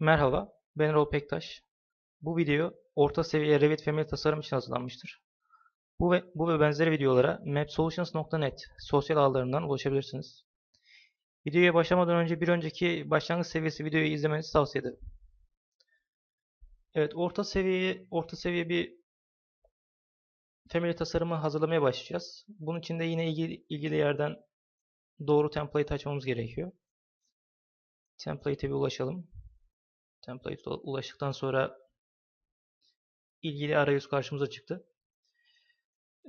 Merhaba, ben Erol Pektaş. Bu video orta seviye Revit Family tasarım için hazırlanmıştır. Bu ve, bu ve benzeri videolara mapsolutions.net sosyal ağlarından ulaşabilirsiniz. Videoya başlamadan önce bir önceki başlangıç seviyesi videoyu izlemenizi tavsiye ederim. Evet, orta seviye orta seviye bir family tasarımı hazırlamaya başlayacağız. Bunun için de yine ilgili, ilgili yerden doğru template açmamız gerekiyor. Template'e bir ulaşalım. Template'e ulaştıktan sonra ilgili arayüz karşımıza çıktı.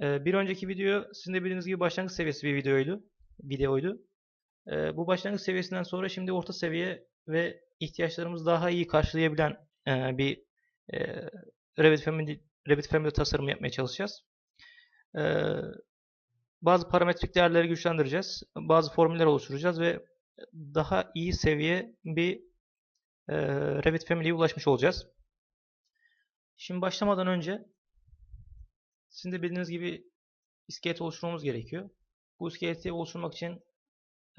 Ee, bir önceki video sizin de bildiğiniz gibi başlangıç seviyesi bir videoydu. Videoydu. Ee, bu başlangıç seviyesinden sonra şimdi orta seviye ve ihtiyaçlarımızı daha iyi karşılayabilen e, bir e, Revit Family, Revit Family tasarımı yapmaya çalışacağız. Ee, bazı parametrik değerleri güçlendireceğiz. Bazı formüller oluşturacağız ve daha iyi seviye bir e, Revit Family'ye ulaşmış olacağız. Şimdi başlamadan önce sizin de bildiğiniz gibi iskelet oluşturmamız gerekiyor. Bu iskeleti oluşturmak için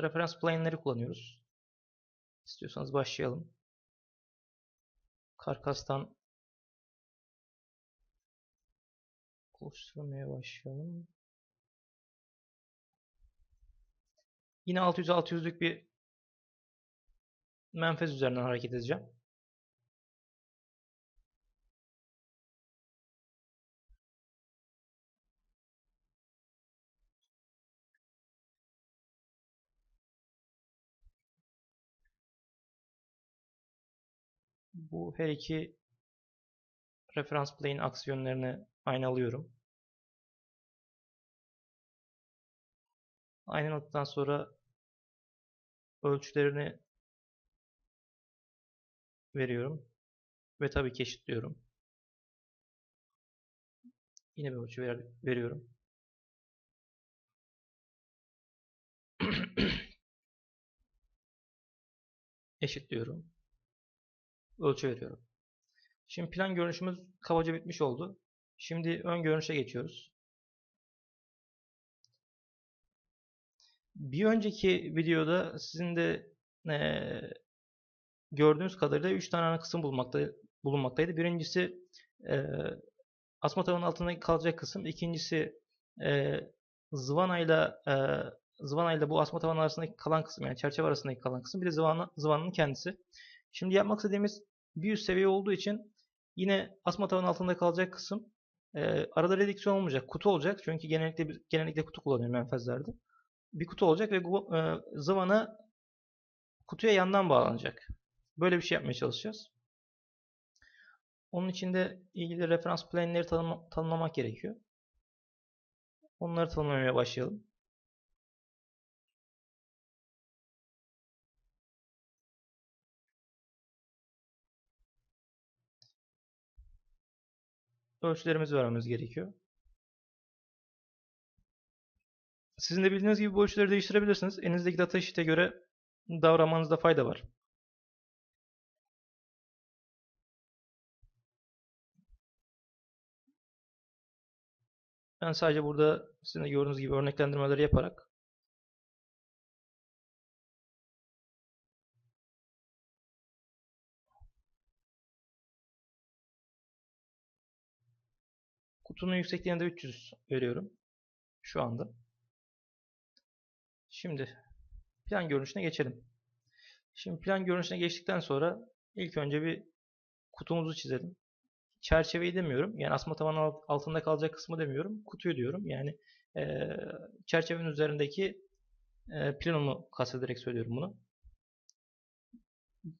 referans plane'leri kullanıyoruz. İstiyorsanız başlayalım. Karkastan oluşturmaya başlayalım. Yine 600-600'lük bir menfez üzerinden hareket edeceğim. Bu her iki referans plane aksiyonlarını aynı alıyorum. Aynı noktadan sonra ölçülerini veriyorum. Ve tabii ki eşitliyorum. Yine bir ölçü ver, veriyorum. eşitliyorum. Ölçü veriyorum. Şimdi plan görünüşümüz kabaca bitmiş oldu. Şimdi ön görünüşe geçiyoruz. Bir önceki videoda sizin de ee, gördüğünüz kadarıyla 3 tane ana kısım bulunmakta, bulunmaktaydı. Birincisi e, asma tavanın altında kalacak kısım. İkincisi e, zıvanayla e, zıvanayla bu asma tavan arasındaki kalan kısım yani çerçeve arasındaki kalan kısım. Bir de zıvana, zıvanın kendisi. Şimdi yapmak istediğimiz bir üst seviye olduğu için yine asma tavanın altında kalacak kısım e, arada redüksiyon olmayacak. Kutu olacak. Çünkü genellikle genellikle kutu kullanıyorum menfezlerde. Bir kutu olacak ve bu e, zıvana kutuya yandan bağlanacak. Böyle bir şey yapmaya çalışacağız. Onun için de ilgili referans plane'leri tanım tanımlamak gerekiyor. Onları tanımlamaya başlayalım. Ölçülerimizi vermemiz gerekiyor. Sizin de bildiğiniz gibi bu ölçüleri değiştirebilirsiniz. Elinizdeki data sheet'e göre davranmanızda fayda var. Ben sadece burada sizin de gördüğünüz gibi örneklendirmeleri yaparak kutunun yüksekliğine de 300 veriyorum. Şu anda. Şimdi plan görünüşüne geçelim. Şimdi plan görünüşüne geçtikten sonra ilk önce bir kutumuzu çizelim çerçeveyi demiyorum. Yani asma tavan altında kalacak kısmı demiyorum. Kutuyu diyorum. Yani e, çerçevenin üzerindeki e, planomu kastederek söylüyorum bunu.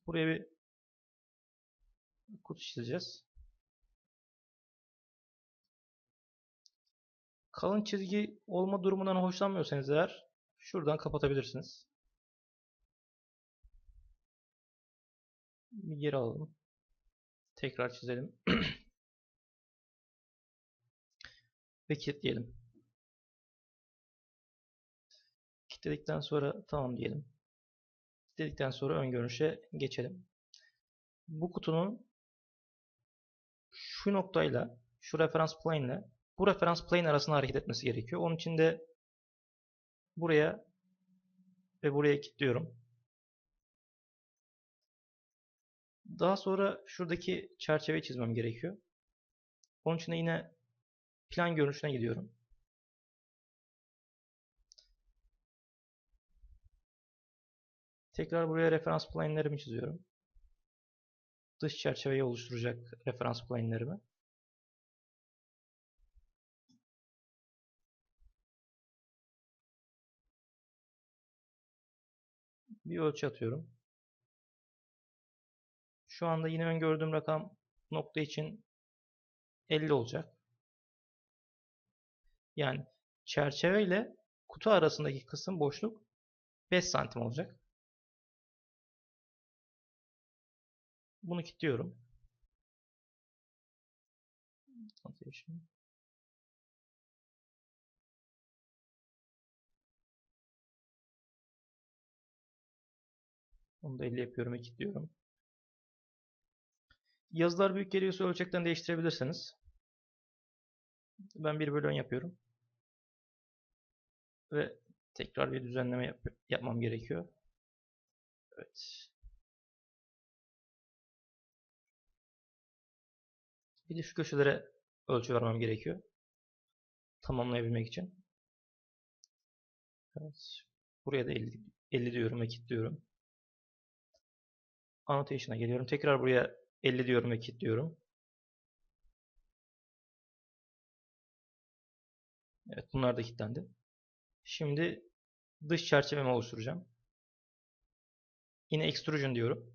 Buraya bir kutu çizeceğiz. Kalın çizgi olma durumundan hoşlanmıyorsanız eğer şuradan kapatabilirsiniz. Bir geri alalım. Tekrar çizelim. Ve kilitleyelim. Kilitledikten sonra tamam diyelim. Kilitledikten sonra ön görünüşe geçelim. Bu kutunun şu noktayla, şu referans plane ile bu referans plane arasında hareket etmesi gerekiyor. Onun için de buraya ve buraya kilitliyorum. Daha sonra şuradaki çerçeveyi çizmem gerekiyor. Onun için de yine plan görünüşüne gidiyorum. Tekrar buraya referans plane'lerimi çiziyorum. Dış çerçeveyi oluşturacak referans plane'lerimi. Bir ölçü atıyorum. Şu anda yine öngördüğüm rakam nokta için 50 olacak. Yani çerçeve ile kutu arasındaki kısım boşluk 5 santim olacak. Bunu kilitliyorum. Onu da 50 yapıyorum ve kilitliyorum. Yazılar büyük geliyorsa ölçekten değiştirebilirsiniz. Ben 1 bölü 10 yapıyorum. Ve tekrar bir düzenleme yap yapmam gerekiyor. Evet. Bir de şu köşelere ölçü vermem gerekiyor. Tamamlayabilmek için. Evet. Buraya da 50, 50 diyorum ve kilitliyorum. Annotation'a geliyorum. Tekrar buraya 50 diyorum ve kilitliyorum. Evet bunlar da kilitlendi. Şimdi dış çerçevemi oluşturacağım. Yine extrusion diyorum.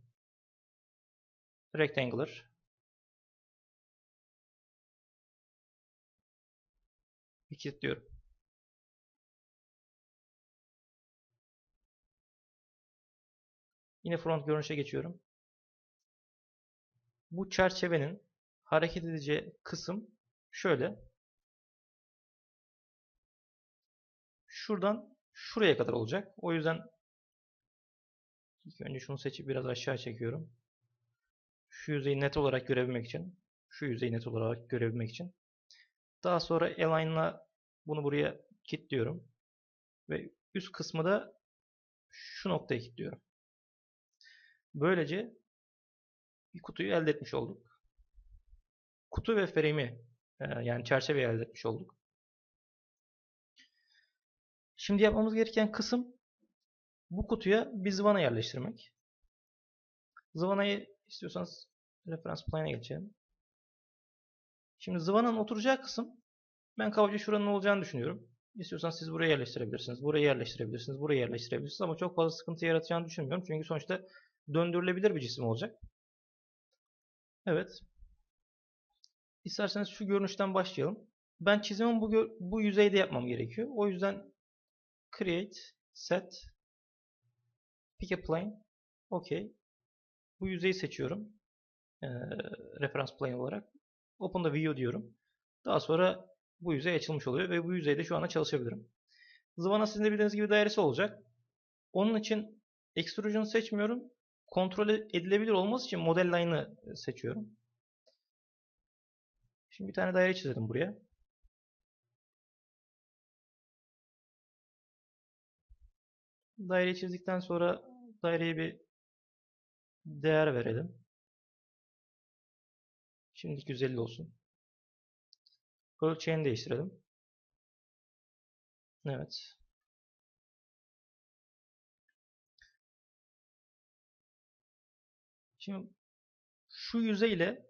Rectangular. Bir kilitliyorum. Yine front görünüşe geçiyorum. Bu çerçevenin hareket edeceği kısım şöyle. Şuradan şuraya kadar olacak. O yüzden ilk önce şunu seçip biraz aşağı çekiyorum. Şu yüzeyi net olarak görebilmek için. Şu yüzeyi net olarak görebilmek için. Daha sonra align'la bunu buraya kilitliyorum. Ve üst kısmı da şu noktaya kilitliyorum. Böylece bir kutuyu elde etmiş olduk. Kutu ve frame'i e, yani çerçeveyi elde etmiş olduk. Şimdi yapmamız gereken kısım bu kutuya bir zıvana yerleştirmek. Zıvanayı istiyorsanız referans plane'e geçelim. Şimdi zıvanın oturacağı kısım ben kabaca şuranın olacağını düşünüyorum. İstiyorsanız siz buraya yerleştirebilirsiniz, buraya yerleştirebilirsiniz, buraya yerleştirebilirsiniz ama çok fazla sıkıntı yaratacağını düşünmüyorum. Çünkü sonuçta döndürülebilir bir cisim olacak. Evet. İsterseniz şu görünüşten başlayalım. Ben çizimimi bu, bu yüzeyde yapmam gerekiyor. O yüzden create, set, pick a plane, OK. Bu yüzeyi seçiyorum. Ee, referans plane olarak. Open the view diyorum. Daha sonra bu yüzey açılmış oluyor ve bu yüzeyde şu anda çalışabilirim. Zıvana sizin de bildiğiniz gibi dairesi olacak. Onun için extrusion seçmiyorum kontrol edilebilir olması için model line'ı seçiyorum. Şimdi bir tane daire çizelim buraya. Daireyi çizdikten sonra daireye bir değer verelim. Şimdilik 150 olsun. Ölçeğini değiştirelim. Evet. Şimdi şu yüzey ile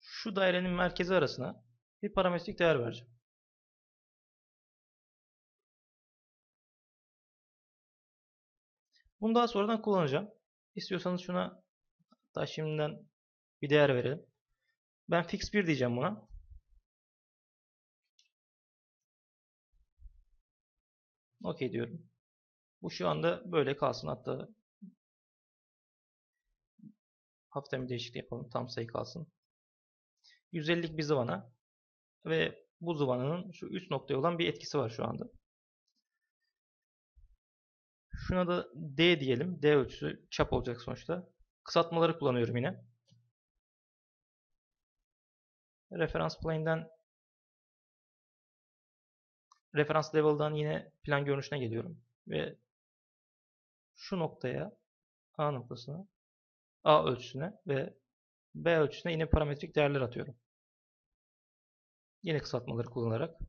şu dairenin merkezi arasına bir parametrik değer vereceğim. Bunu daha sonradan kullanacağım. İstiyorsanız şuna hatta şimdiden bir değer verelim. Ben fix 1 diyeceğim buna. OK diyorum. Bu şu anda böyle kalsın. Hatta Hafiften bir değişiklik yapalım. Tam sayı kalsın. 150'lik bir zıvana ve bu zıvananın şu üst noktaya olan bir etkisi var şu anda. Şuna da D diyelim. D ölçüsü çap olacak sonuçta. Kısaltmaları kullanıyorum yine. Referans plane'den referans level'dan yine plan görünüşüne geliyorum ve şu noktaya A noktasına A ölçüsüne ve B ölçüsüne yine parametrik değerler atıyorum. Yine kısaltmaları kullanarak.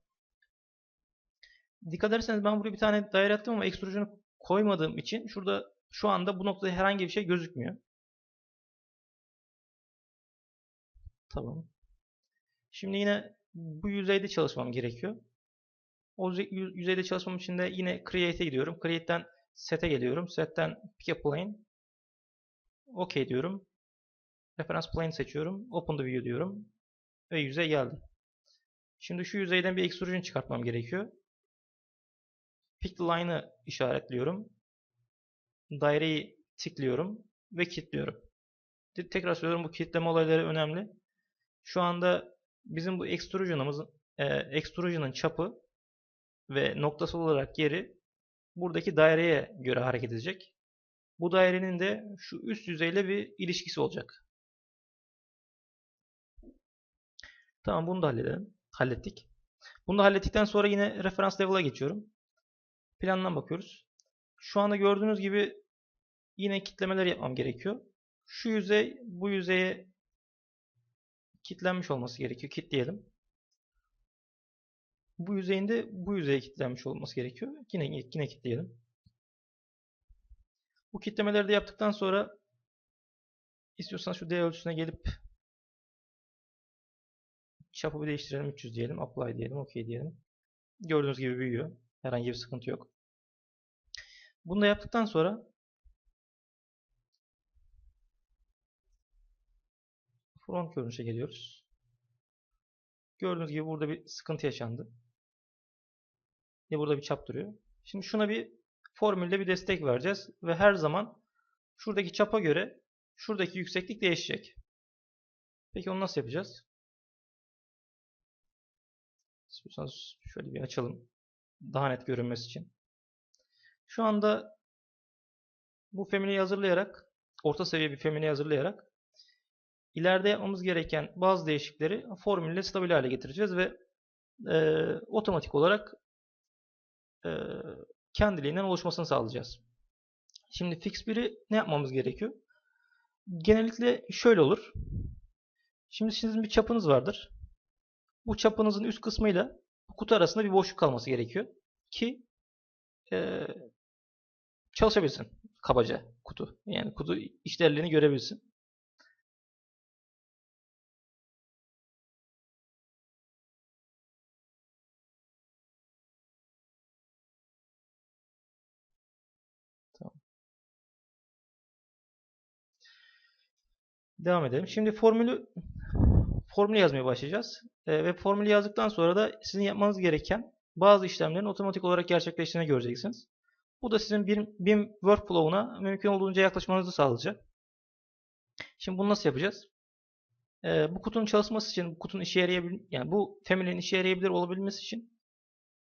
Dikkat ederseniz ben buraya bir tane daire attım ama ekstrüzyonu koymadığım için şurada şu anda bu noktada herhangi bir şey gözükmüyor. Tamam. Şimdi yine bu yüzeyde çalışmam gerekiyor. O yüzeyde çalışmam için de yine Create'e gidiyorum. Create'den Set'e geliyorum. Set'ten Pick a Plane. OK diyorum. Reference Plane seçiyorum. Open the View diyorum. Ve yüzey geldi. Şimdi şu yüzeyden bir extrusion çıkartmam gerekiyor. Pick the Line'ı işaretliyorum. Daireyi tıklıyorum ve kilitliyorum. Tekrar söylüyorum bu kilitleme olayları önemli. Şu anda bizim bu extrusion'ımızın e, extrusion'ın çapı ve noktası olarak yeri buradaki daireye göre hareket edecek. Bu dairenin de şu üst yüzeyle bir ilişkisi olacak. Tamam bunu da halledelim. Hallettik. Bunu da hallettikten sonra yine referans level'a geçiyorum. Plandan bakıyoruz. Şu anda gördüğünüz gibi yine kitlemeler yapmam gerekiyor. Şu yüzey bu yüzeye kitlenmiş olması gerekiyor. Kitleyelim. Bu yüzeyinde bu yüzeye kilitlenmiş olması gerekiyor. Yine yine kilitleyelim. Bu kitlemeleri de yaptıktan sonra istiyorsanız şu D ölçüsüne gelip çapı bir değiştirelim. 300 diyelim. Apply diyelim. OK diyelim. Gördüğünüz gibi büyüyor. Herhangi bir sıkıntı yok. Bunu da yaptıktan sonra front görünüşe geliyoruz. Gördüğünüz gibi burada bir sıkıntı yaşandı. Ve burada bir çap duruyor. Şimdi şuna bir formülde bir destek vereceğiz. Ve her zaman şuradaki çapa göre şuradaki yükseklik değişecek. Peki onu nasıl yapacağız? İstiyorsanız şöyle bir açalım. Daha net görünmesi için. Şu anda bu femineyi hazırlayarak, orta seviye bir femineyi hazırlayarak ileride yapmamız gereken bazı değişiklikleri formülle stabil hale getireceğiz ve e, otomatik olarak e, kendiliğinden oluşmasını sağlayacağız. Şimdi fix 1'i ne yapmamız gerekiyor? Genellikle şöyle olur. Şimdi sizin bir çapınız vardır. Bu çapınızın üst kısmıyla bu kutu arasında bir boşluk kalması gerekiyor. Ki e, çalışabilsin kabaca kutu. Yani kutu işlerlerini görebilsin. Devam edelim. Şimdi formülü formülü yazmaya başlayacağız. E, ve formülü yazdıktan sonra da sizin yapmanız gereken bazı işlemlerin otomatik olarak gerçekleştiğini göreceksiniz. Bu da sizin bir BIM workflow'una mümkün olduğunca yaklaşmanızı sağlayacak. Şimdi bunu nasıl yapacağız? E, bu kutunun çalışması için, bu kutunun işe yarayabilir, yani bu family'nin işe yarayabilir olabilmesi için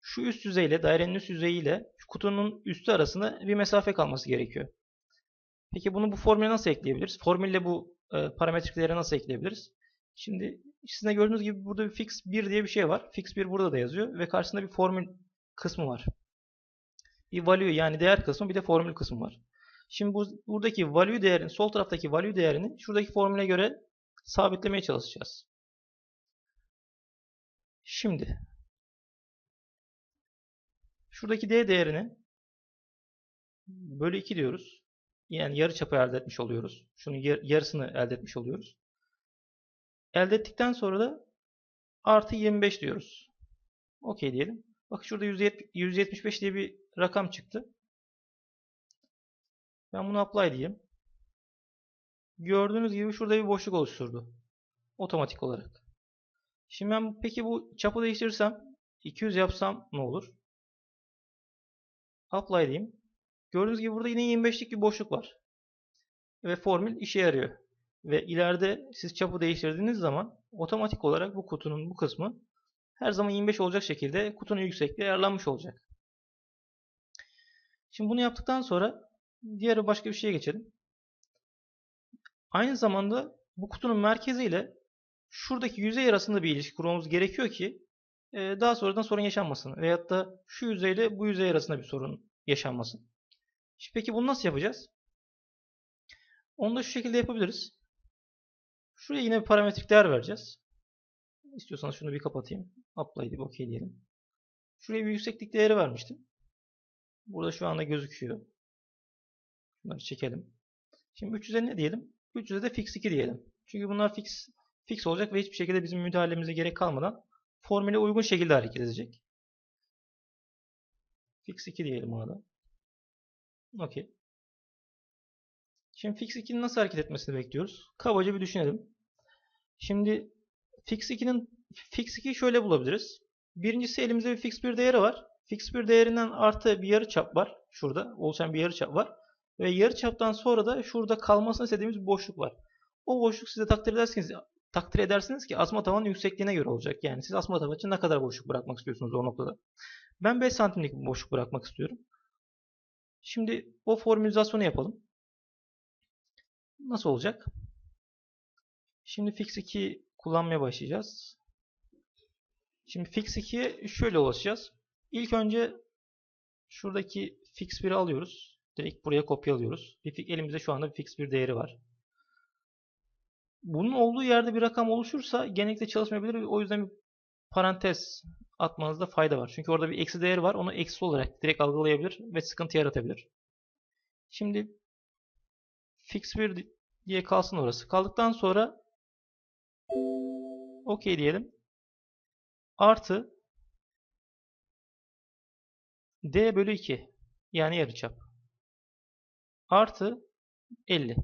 şu üst yüzeyle, dairenin üst yüzeyiyle şu kutunun üstü arasında bir mesafe kalması gerekiyor. Peki bunu bu formüle nasıl ekleyebiliriz? Formülle bu e, parametrikleri nasıl ekleyebiliriz? Şimdi sizin de gördüğünüz gibi burada bir fix 1 diye bir şey var. Fix 1 burada da yazıyor ve karşısında bir formül kısmı var. Bir value yani değer kısmı bir de formül kısmı var. Şimdi bu, buradaki value değerini, sol taraftaki value değerini şuradaki formüle göre sabitlemeye çalışacağız. Şimdi şuradaki d değerini bölü 2 diyoruz. Yani yarı çapı elde etmiş oluyoruz. Şunun yarısını elde etmiş oluyoruz. Elde ettikten sonra da artı 25 diyoruz. Okey diyelim. Bak şurada 175 diye bir rakam çıktı. Ben bunu apply diyeyim. Gördüğünüz gibi şurada bir boşluk oluşturdu. Otomatik olarak. Şimdi ben peki bu çapı değiştirirsem 200 yapsam ne olur? Apply diyeyim. Gördüğünüz gibi burada yine 25'lik bir boşluk var. Ve formül işe yarıyor. Ve ileride siz çapı değiştirdiğiniz zaman otomatik olarak bu kutunun bu kısmı her zaman 25 olacak şekilde kutunun yüksekliği ayarlanmış olacak. Şimdi bunu yaptıktan sonra diğer başka bir şeye geçelim. Aynı zamanda bu kutunun merkeziyle şuradaki yüzey arasında bir ilişki kurmamız gerekiyor ki e, daha sonradan sorun yaşanmasın. Veyahut da şu yüzeyle bu yüzey arasında bir sorun yaşanmasın. Peki bunu nasıl yapacağız? Onu da şu şekilde yapabiliriz. Şuraya yine bir parametrik değer vereceğiz. İstiyorsanız şunu bir kapatayım. Apply deyip OK diyelim. Şuraya bir yükseklik değeri vermiştim. Burada şu anda gözüküyor. Bunları çekelim. Şimdi 300'e ne diyelim? 300'e de fix 2 diyelim. Çünkü bunlar fix fix olacak ve hiçbir şekilde bizim müdahalemize gerek kalmadan formüle uygun şekilde hareket edecek. Fix 2 diyelim ona da. Okey. Şimdi fix 2'nin nasıl hareket etmesini bekliyoruz? Kabaca bir düşünelim. Şimdi fix 2'nin fix 2'yi şöyle bulabiliriz. Birincisi elimizde bir fix bir değeri var. Fix bir değerinden artı bir yarı çap var. Şurada oluşan bir yarı çap var. Ve yarı çaptan sonra da şurada kalmasını istediğimiz boşluk var. O boşluk size takdir edersiniz, takdir edersiniz ki asma tavanın yüksekliğine göre olacak. Yani siz asma tavan için ne kadar boşluk bırakmak istiyorsunuz o noktada. Ben 5 santimlik bir boşluk bırakmak istiyorum. Şimdi o formülizasyonu yapalım. Nasıl olacak? Şimdi fix 2 kullanmaya başlayacağız. Şimdi fix 2'ye şöyle ulaşacağız. İlk önce şuradaki fix 1'i alıyoruz. Direkt buraya kopyalıyoruz. Bir, elimizde şu anda bir fix bir değeri var. Bunun olduğu yerde bir rakam oluşursa genellikle çalışmayabilir. O yüzden bir parantez atmanızda fayda var. Çünkü orada bir eksi değeri var. Onu eksi olarak direkt algılayabilir ve sıkıntı yaratabilir. Şimdi fix 1 diye kalsın orası. Kaldıktan sonra OK diyelim. Artı D bölü 2 yani yarıçap. Artı 50.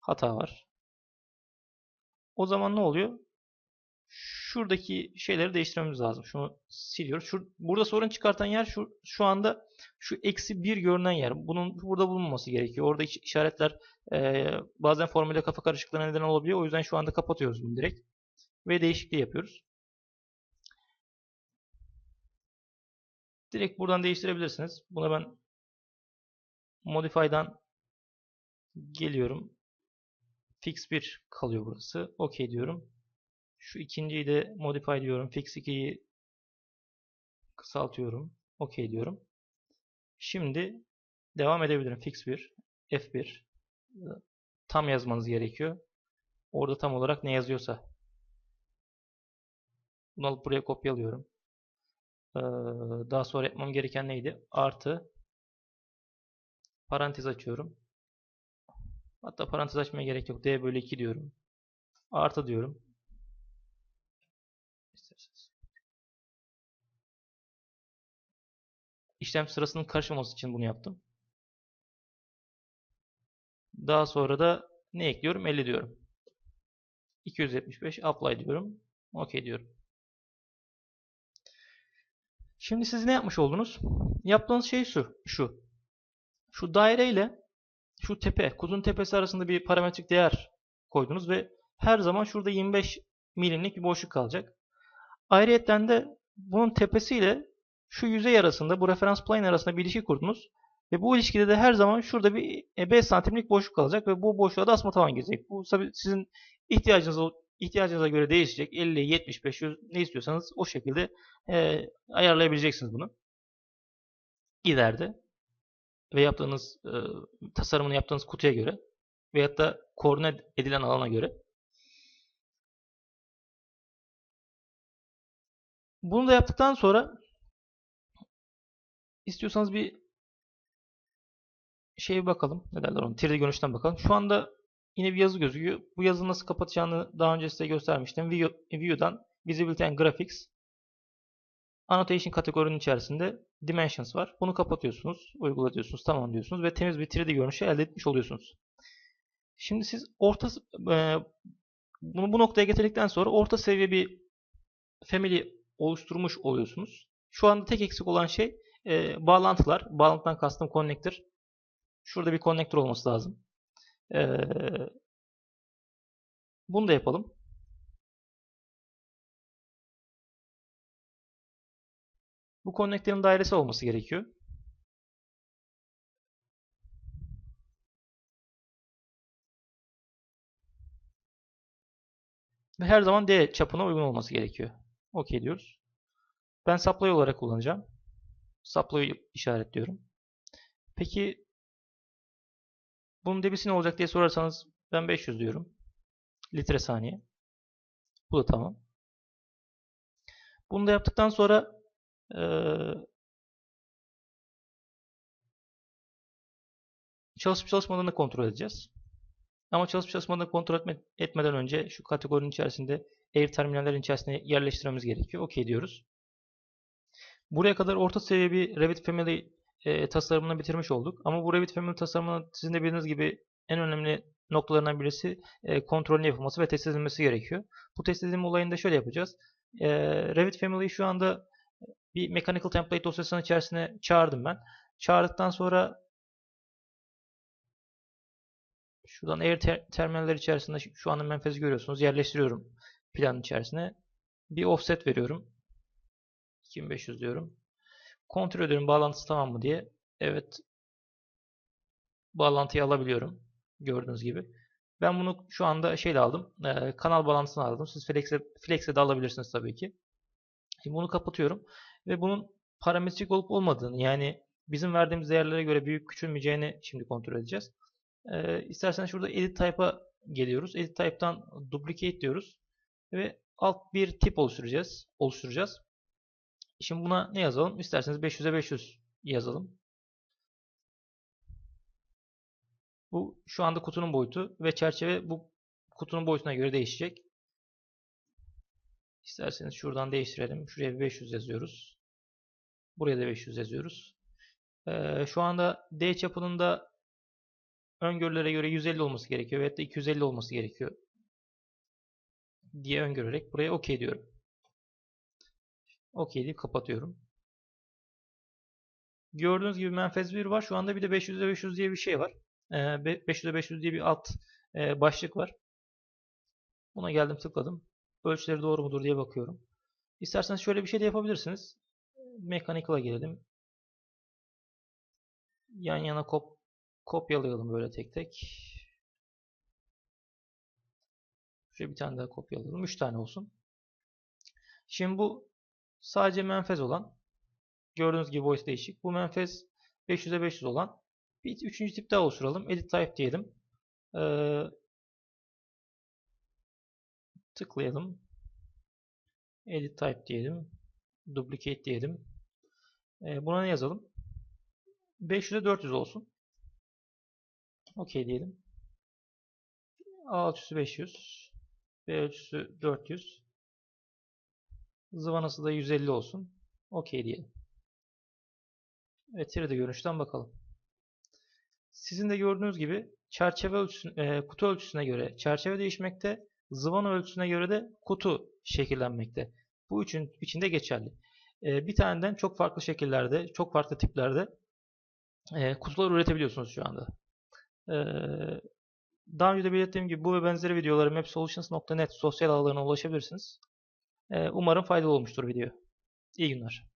Hata var. O zaman ne oluyor? Şuradaki şeyleri değiştirmemiz lazım. Şunu siliyoruz. Şu, burada sorun çıkartan yer şu, şu anda şu eksi 1 görünen yer. Bunun burada bulunmaması gerekiyor. Orada işaretler e, bazen formüle kafa karışıklığına neden olabiliyor. O yüzden şu anda kapatıyoruz bunu direkt. Ve değişikliği yapıyoruz. Direkt buradan değiştirebilirsiniz. Buna ben Modify'dan geliyorum. Fix 1 kalıyor burası. OK diyorum. Şu ikinciyi de modify diyorum. Fix 2'yi kısaltıyorum. OK diyorum. Şimdi devam edebilirim. Fix 1, F1 tam yazmanız gerekiyor. Orada tam olarak ne yazıyorsa. Bunu alıp buraya kopyalıyorum. Ee, daha sonra yapmam gereken neydi? Artı parantez açıyorum. Hatta parantez açmaya gerek yok. D bölü 2 diyorum. Artı diyorum. İşlem sırasının karışmaması için bunu yaptım. Daha sonra da ne ekliyorum? 50 diyorum. 275 apply diyorum. OK diyorum. Şimdi siz ne yapmış oldunuz? Yaptığınız şey şu. Şu. Şu daire ile şu tepe, kuzun tepesi arasında bir parametrik değer koydunuz ve her zaman şurada 25 milimlik bir boşluk kalacak. Ayrıyeten de bunun tepesiyle şu yüzey arasında, bu referans plane arasında bir ilişki kurdunuz. Ve bu ilişkide de her zaman şurada bir 5 e, santimlik boşluk kalacak ve bu boşluğa da asma tavan girecek. Bu sizin ihtiyacınıza, ihtiyacınıza göre değişecek. 50, 75, 100 ne istiyorsanız o şekilde e, ayarlayabileceksiniz bunu. İleride ve yaptığınız e, tasarımını yaptığınız kutuya göre veyahut da koordine edilen alana göre. Bunu da yaptıktan sonra istiyorsanız bir şey bakalım. Ne derler onu? 3D görünüşten bakalım. Şu anda yine bir yazı gözüküyor. Bu yazı nasıl kapatacağını daha önce size göstermiştim. View, view'dan Visibility and Graphics Annotation kategorinin içerisinde Dimensions var. Bunu kapatıyorsunuz, uygulatıyorsunuz, tamam diyorsunuz ve temiz bir 3D görünüşü elde etmiş oluyorsunuz. Şimdi siz orta e, bunu bu noktaya getirdikten sonra orta seviye bir family oluşturmuş oluyorsunuz. Şu anda tek eksik olan şey e, bağlantılar. Bağlantıdan kastım connector. Şurada bir connector olması lazım. E, bunu da yapalım. Bu konnektörün dairesi olması gerekiyor. Her zaman D çapına uygun olması gerekiyor. OK diyoruz. Ben supply olarak kullanacağım. Supply işaretliyorum. Peki Bunun debisi ne olacak diye sorarsanız ben 500 diyorum. Litre saniye. Bu da tamam. Bunu da yaptıktan sonra eee çalışıp çalışmadığını kontrol edeceğiz. Ama çalışıp çalışmadığını kontrol etme, etmeden önce şu kategorinin içerisinde Air terminallerin içerisine yerleştirmemiz gerekiyor. OK diyoruz. Buraya kadar orta seviye bir Revit Family e, tasarımını bitirmiş olduk. Ama bu Revit Family tasarımının sizin de bildiğiniz gibi en önemli noktalarından birisi e, kontrolün yapılması ve test edilmesi gerekiyor. Bu test edilme olayını da şöyle yapacağız. E, Revit Family'yi şu anda bir Mechanical Template dosyasının içerisine çağırdım ben. Çağırdıktan sonra şuradan Air ter terminaller içerisinde şu anda menfezi görüyorsunuz. Yerleştiriyorum planın içerisine. Bir offset veriyorum. 2500 diyorum. Kontrol ediyorum bağlantısı tamam mı diye. Evet. Bağlantıyı alabiliyorum. Gördüğünüz gibi. Ben bunu şu anda şeyle aldım. E, kanal bağlantısını aldım. Siz Flex'e Flex'e de alabilirsiniz tabii ki. Şimdi bunu kapatıyorum. Ve bunun parametrik olup olmadığını yani bizim verdiğimiz değerlere göre büyük küçülmeyeceğini şimdi kontrol edeceğiz. E, isterseniz şurada Edit Type'a geliyoruz. Edit Type'tan Duplicate diyoruz. Ve alt bir tip oluşturacağız. oluşturacağız. Şimdi buna ne yazalım? İsterseniz 500'e 500 yazalım. Bu şu anda kutunun boyutu ve çerçeve bu kutunun boyutuna göre değişecek. İsterseniz şuradan değiştirelim. Şuraya bir 500 yazıyoruz. Buraya da 500 yazıyoruz. Ee, şu anda D çapının da öngörülere göre 150 olması gerekiyor. Veyahut da 250 olması gerekiyor. Diye öngörerek buraya OK diyorum. OK deyip kapatıyorum. Gördüğünüz gibi menfez 1 var. Şu anda bir de 500'e 500 diye bir şey var. 500'e 500 diye bir alt e, başlık var. Buna geldim tıkladım. Ölçüleri doğru mudur diye bakıyorum. İsterseniz şöyle bir şey de yapabilirsiniz. Mechanical'a gelelim. Yan yana kop kopyalayalım böyle tek tek. Şöyle bir tane daha kopyalayalım. 3 tane olsun. Şimdi bu sadece menfez olan gördüğünüz gibi voice değişik. Bu menfez 500'e 500 olan bir üçüncü tip daha oluşturalım. Edit type diyelim. Ee, tıklayalım. Edit type diyelim. Duplicate diyelim. Ee, buna ne yazalım? 500'e 400 olsun. OK diyelim. A ölçüsü 500. B ölçüsü 400. Zıvanası da 150 olsun. OK diyelim. Evet 3D görünüşten bakalım. Sizin de gördüğünüz gibi çerçeve ölçüsü, e, kutu ölçüsüne göre çerçeve değişmekte, zıvana ölçüsüne göre de kutu şekillenmekte. Bu üçün içinde geçerli. E, bir taneden çok farklı şekillerde, çok farklı tiplerde e, kutular üretebiliyorsunuz şu anda. E, daha önce de belirttiğim gibi bu ve benzeri videoları mapsolutions.net sosyal ağlarına ulaşabilirsiniz. Umarım faydalı olmuştur video. İyi günler.